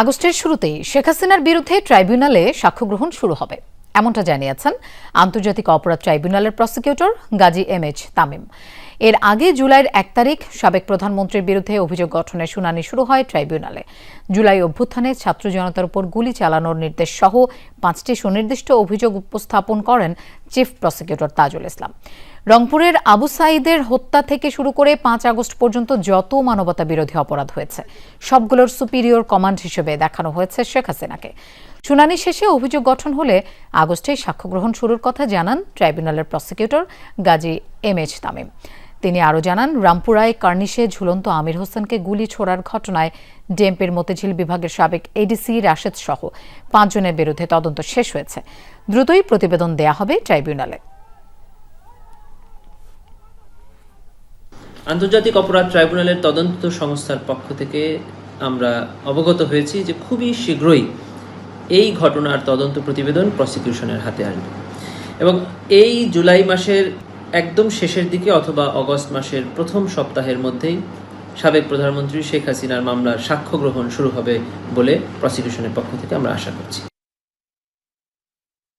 আগস্টের শুরুতেই শেখ হাসিনার বিরুদ্ধে ট্রাইব্যুনালে সাক্ষ্য গ্রহণ শুরু হবে। এমনটা জানিয়েছেন আন্তর্জাতিক অপরাধ ট্রাইব্যুনালের prosecutor Gazi M H Tamim. এর আগে জুলাইয়ের এক তারিখ সাবেক প্রধানমন্ত্রীর বিরুদ্ধে অভিযোগ গঠনের শুনানি শুরু হয় ট্রাইব্যুনালে। জুলাই অভ্যুত্থানে ছাত্র জনতার উপর গুলি চালানোর নির্দেশ সহ পাঁচটি সুনির্দিষ্ট অভিযোগ উপস্থাপন করেন চিফ প্রসিকিউটর তাজুল ইসলাম। রংপুরের আবু সাইদের হত্যা থেকে শুরু করে পাঁচ আগস্ট পর্যন্ত যত মানবতা বিরোধী অপরাধ হয়েছে, সবগুলোর সুপিরিয়র কমান্ড হিসেবে দেখানো হয়েছে শেখ হাসিনাকে। শুনানি শেষে অভিযোগ গঠন হলে আগস্টেই সাক্ষ্য গ্রহণ শুরুর কথা জানান ট্রাইব্যুনালের prosecutor Gazi M H Tamim. তিনি আরও জানান, রামপুরায় কার্নিশে ঝুলন্ত আমির হোসেনকে গুলি ছোড়ার ঘটনায় ডিএমপির মতিঝিল বিভাগের সাবেক এডিসি রাশেদ সহ পাঁচজনের বিরুদ্ধে তদন্ত শেষ হয়েছে। দ্রুতই প্রতিবেদন দেয়া হবে ট্রাইব্যুনালে। আন্তর্জাতিক অপরাধ ট্রাইব্যুনালের তদন্ত সংস্থার পক্ষ থেকে আমরা অবগত হয়েছি যে খুবই শীঘ্রই এই ঘটনার তদন্ত প্রতিবেদন প্রসিকিউশনের হাতে আসবে। এবং এই জুলাই মাসের একদম শেষের দিকে অথবা অগস্ট মাসের প্রথম সপ্তাহের মধ্যেই সাবেক প্রধানমন্ত্রী শেখ হাসিনার মামলার সাক্ষ্য গ্রহণ শুরু হবে বলে প্রসিকিউশনের পক্ষ থেকে আমরা আশা করছি।